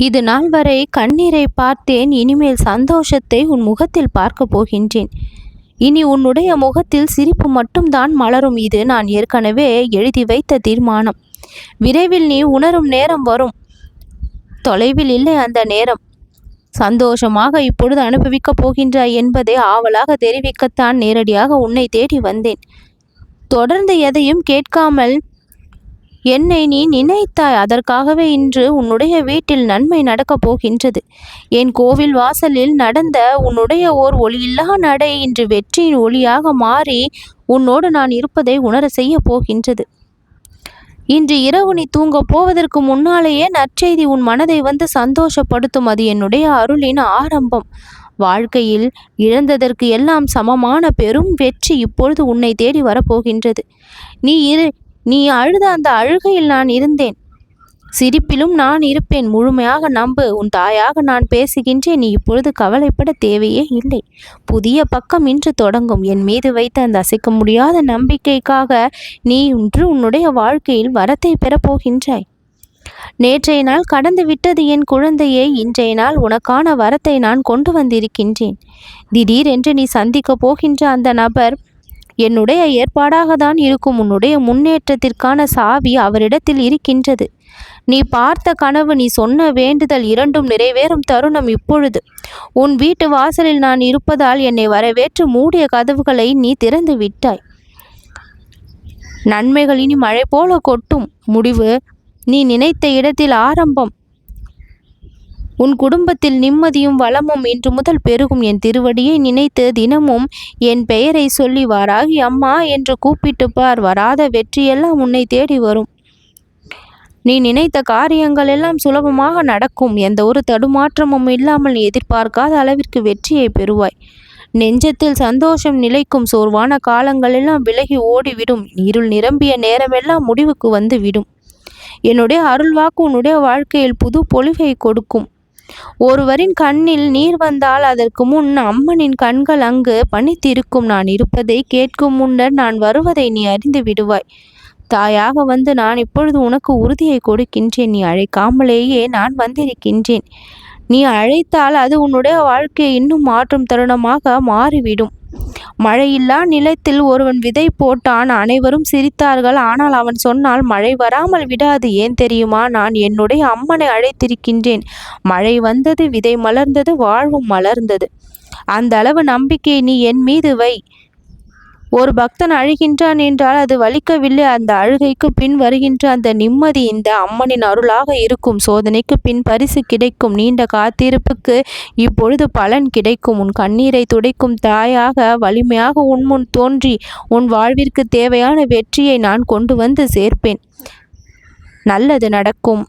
இது நாள் வரை கண்ணீரை பார்த்தேன் இனிமேல் சந்தோஷத்தை உன் முகத்தில் பார்க்கப் போகின்றேன். இனி உன்னுடைய முகத்தில் சிரிப்பு மட்டும்தான் மலரும் இது நான் ஏற்கனவே எழுதி வைத்த தீர்மானம். விரைவில் நீ உணரும் நேரம் வரும். தொலைவில் இல்லை அந்த நேரம். சந்தோஷமாக இப்பொழுது அனுபவிக்கப் போகின்றாய் என்பதை ஆவலாக தெரிவிக்கத்தான் நேரடியாக உன்னை தேடி வந்தேன். தொடர்ந்து எதையும் கேட்காமல் என்னை நீ நினைத்தாய். அதற்காகவே இன்று உன்னுடைய வீட்டில் நன்மை நடக்கப் போகின்றது. என் கோவில் வாசலில் நடந்த உன்னுடைய ஓர் ஒளியில்லா நடை இன்று வெற்றியின் ஒளியாக மாறி உன்னோடு நான் இருப்பதை உணர செய்ய போகின்றது. இன்று இரவு நீ தூங்கப் போவதற்கு முன்னாலேயே நற்செய்தி உன் மனதை வந்து சந்தோஷப்படுத்தும். அது என்னுடைய அருளின் ஆரம்பம். வாழ்க்கையில் இழந்ததற்கு எல்லாம் சமமான பெரும் வெற்றி இப்பொழுது உன்னை தேடி வரப்போகின்றது நீ இரு நீ அழுத அந்த அழுகையில் நான் இருந்தேன். சிரிப்பிலும் நான் இருப்பேன். முழுமையாக நம்பு. உன் தாயாக நான் பேசுகின்றேன். நீ இப்பொழுது கவலைப்பட தேவையே இல்லை. புதிய பக்கம் இன்று தொடங்கும். என் மீது வைத்த அந்த அசைக்க முடியாத நம்பிக்கைக்காக நீ இன்று உன்னுடைய வாழ்க்கையில் வரத்தை பெறப்போகின்றாய் நேற்றைய நாள் கடந்து விட்டது என் குழந்தையே. இன்றைய நாள் உனக்கான வரத்தை நான் கொண்டு வந்திருக்கின்றேன். திடீரென்று நீ சந்திக்கப் போகின்ற அந்த நபர் என்னுடைய ஏற்பாடாக தான் இருக்கும். உன்னுடைய முன்னேற்றத்திற்கான சாவி அவரிடத்தில் இருக்கின்றது. நீ பார்த்த கனவு நீ சொன்ன வேண்டுதல் இரண்டும் நிறைவேறும் தருணம் இப்பொழுது. உன் வீட்டு வாசலில் நான் இருப்பதால் என்னை வரவேற்று மூடிய கதவுகளை நீ திறந்து விட்டாய். நன்மைகள் இனி மழை போல கொட்டும். முடிவு. நீ நினைத்த இடத்தில் ஆரம்பம். உன் குடும்பத்தில் நிம்மதியும் வளமும் இன்று முதல் பெருகும். என் திருவடியை நினைத்து தினமும் என் பெயரை சொல்லி வாராகி அம்மா என்று கூப்பிட்டு பார் வராத வெற்றியெல்லாம் உன்னை தேடி வரும். நீ நினைத்த காரியங்கள் எல்லாம் சுலபமாக நடக்கும். எந்த ஒரு தடுமாற்றமும் இல்லாமல் எதிர்பார்க்காத அளவிற்கு வெற்றியை பெறுவாய். நெஞ்சத்தில் சந்தோஷம் நிலைக்கும் சோர்வான காலங்களெல்லாம் விலகி ஓடிவிடும். இருள் நிரம்பிய நேரமெல்லாம் முடிவுக்கு வந்து விடும் என்னுடைய அருள்வாக்கு உன்னுடைய வாழ்க்கையில் புது பொலிவை கொடுக்கும். ஒருவரின் கண்ணில் நீர் வந்தால் அதற்கு முன் அம்மனின் கண்கள் அங்கு பணித்திருக்கும். நான் இருப்பதை கேட்கும் முன்னர் நான் வருவதை நீ அறிந்து விடுவாய். தாயாக வந்து நான் இப்பொழுது உனக்கு உறுதியை கொடுக்கின்றேன். நீ அழைக்காமலேயே நான் வந்திருக்கின்றேன். நீ அழைத்தால் அது உன்னுடைய வாழ்க்கையை இன்னும் மாற்றும் தருணமாக மாறிவிடும். மழையில்லா நிலத்தில் ஒருவன் விதை போட்டான். அனைவரும் சிரித்தார்கள். ஆனால் அவன் சொன்னால் மழை வராமல் விடாது. ஏன் தெரியுமா? நான் என்னுடைய அம்மனை அழைத்திருக்கின்றேன். மழை வந்தது விதை மலர்ந்தது வாழ்வும் மலர்ந்தது. அந்த அளவு நம்பிக்கை நீ என் மீது வை. ஒரு பக்தன் அழுகின்றான் என்றால் அது வலிக்கவில்லை. அந்த அழுகைக்கு பின் வருகின்ற அந்த நிம்மதி இந்த அம்மனின் அருளாக இருக்கும். சோதனைக்கு பின் பரிசு கிடைக்கும். நீண்ட காத்திருப்புக்கு இப்பொழுது பலன் கிடைக்கும். உன் கண்ணீரை துடைக்கும் தாயாக வலிமையாக உன் முன் தோன்றி உன் வாழ்விற்கு தேவையான வெற்றியை நான் கொண்டு வந்து சேர்ப்பேன். நல்லது நடக்கும்.